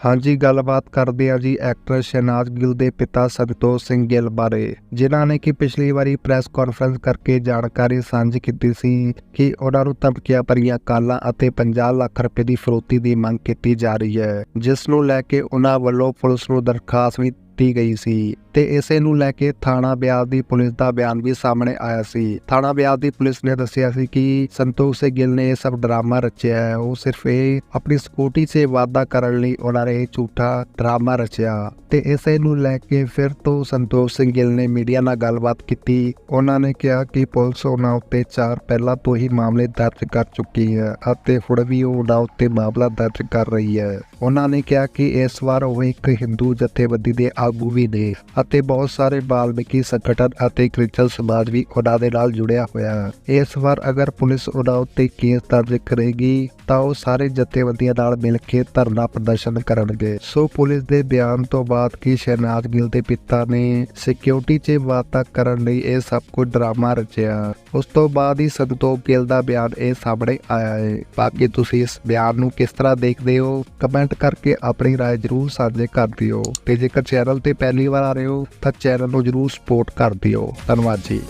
ਹਾਂਜੀ, ਗੱਲਬਾਤ ਕਰਦੇ ਹਾਂ ਜੀ ਐਕਟਰ ਸ਼ਹਿਨਾਜ਼ ਗਿੱਲ ਦੇ ਪਿਤਾ ਸੰਤੋਸ਼ ਸਿੰਘ ਗਿੱਲ ਬਾਰੇ, ਜਿਨ੍ਹਾਂ ਨੇ ਕਿ ਪਿਛਲੀ ਵਾਰੀ ਪ੍ਰੈਸ ਕਾਨਫਰੰਸ ਕਰਕੇ ਜਾਣਕਾਰੀ ਸਾਂਝੀ ਕੀਤੀ ਸੀ ਕਿ ਉਹਨਾਂ ਨੂੰ ਧਮਕੀਆਂ ਭਰੀਆਂ ਕਾਲਾਂ ਅਤੇ 50 ਲੱਖ ਰੁਪਏ ਦੀ ਫਰੋਤੀ ਦੀ ਮੰਗ ਕੀਤੀ ਜਾ ਰਹੀ ਹੈ, ਜਿਸ ਨੂੰ ਲੈ ਕੇ ਉਹਨਾਂ ਵੱਲੋਂ ਪੁਲਿਸ ਨੂੰ ਦਰਖਾਸਤ ਵੀ ਦਿੱਤੀ ਗਈ ਸੀ ਤੇ ਇਸੇ ਨੂੰ ਲੈ ਕੇ ਥਾਣਾ ਬਿਆਸ ਦੀ ਪੁਲਿਸ ਦਾ ਬਿਆਨ ਵੀ ਸਾਹਮਣੇ ਆਇਆ ਸੀ। ਥਾਣਾ ਬਿਆਸ ਦੀ ਪੁਲਿਸ ਨੇ ਦੱਸਿਆ ਸੀ ਕਿ ਸੰਤੋਖ ਸਿੰਘ ਗਿੱਲ ਨੇ ਇਹ ਸਭ ਡਰਾਮਾ ਰਚਿਆ ਹੈ। ਉਹ ਸਿਰਫ ਇਹ ਆਪਣੀ ਸਕੂਟੀ 'ਚ ਵਾਅਦਾ ਕਰਨ ਲਈ ਉਹਨਾਂ ਨੇ ਇਹ ਝੂਠਾ ਡਰਾਮਾ ਰਚਿਆ ਤੇ ਇਸੇ ਨੂੰ ਲੈ ਕੇ ਫਿਰ ਤੋਂ ਸੰਤੋਖ ਸਿੰਘ ਗਿੱਲ ਨੇ ਮੀਡੀਆ ਨਾਲ ਗੱਲਬਾਤ ਕੀਤੀ। ਉਹਨਾਂ ਨੇ ਕਿਹਾ ਕਿ ਪੁਲਿਸ ਉਹਨਾਂ ਉੱਤੇ ਚਾਰ ਪਹਿਲਾਂ ਤੋਂ ਹੀ ਮਾਮਲੇ ਦਰਜ ਕਰ ਚੁੱਕੀ ਹੈ ਅਤੇ ਹੁਣ ਵੀ ਉਹ ਉਹਨਾਂ ਉੱਤੇ ਮਾਮਲਾ ਦਰਜ ਕਰ ਰਹੀ ਹੈ। ਉਹਨਾਂ ਨੇ ਕਿਹਾ ਕਿ ਇਸ ਵਾਰ ਉਹ ਇੱਕ ਹਿੰਦੂ ਜਥੇਬੰਦੀ ਦੇ ਆਗੂ ਵੀ ਨੇ ਅਤੇ ਬਹੁਤ ਸਾਰੇ ਬਾਲਮਿਕੀ ਸੰਗਠਨ ਅਤੇ ਕ੍ਰਿਸਚਨ ਸਮਾਜ ਵੀ ਉਹਨਾਂ ਦੇ ਨਾਲ ਜੁੜਿਆ ਹੋਇਆ ਹੈ ਇਸ ਵਾਰ ਅਗਰ ਪੁਲਿਸ ਉਹਨਾਂ ਉੱਤੇ ਕੇਸ ਦਰਜ ਕਰੇਗੀ ਤਾਂ ਉਹ ਸਾਰੇ ਜਥੇਬੰਦੀਆਂ ਨਾਲ ਮਿਲ ਕੇ ਧਰਨਾ ਪ੍ਰਦਰਸ਼ਨ ਕਰਨਗੇ ਸੋ ਪੁਲਿਸ ਦੇ ਬਿਆਨ ਤੋਂ ਬਾਅਦ ਕਿ ਸ਼ਹਿਨਾਜ਼ ਗਿੱਲ ਦੇ ਪਿਤਾ ਨੇ ਸਿਕਿਉਰਿਟੀ 'ਚ ਵਾਅਦਾ ਕਰਨ ਲਈ ਇਹ ਸਭ ਕੁਝ ਡਰਾਮਾ ਰਚਿਆ ਉਸ ਤੋਂ ਬਾਅਦ ਹੀ ਸੰਤੋਖ ਗਿੱਲ ਦਾ ਬਿਆਨ ਇਹ ਸਾਹਮਣੇ ਆਇਆ ਹੈ ਬਾਕੀ ਤੁਸੀਂ ਇਸ ਬਿਆਨ ਨੂੰ ਕਿਸ ਤਰ੍ਹਾਂ ਦੇਖਦੇ ਹੋ ਕਮੈਂਟ ਕਰਕੇ ਆਪਣੀ رائے ਜਰੂਰ ਸਾਂਝੇ ਕਰ ਦਿਓ ਤੇ ਜੇਕਰ ਚੈਨਲ ਤੇ ਪਹਿਲੀ ਵਾਰ ਆ ਰਹੇ ਹੋ ਤਾਂ ਚੈਨਲ ਨੂੰ ਜਰੂਰ ਸਪੋਰਟ ਕਰ ਦਿਓ। ਧੰਨਵਾਦ ਜੀ।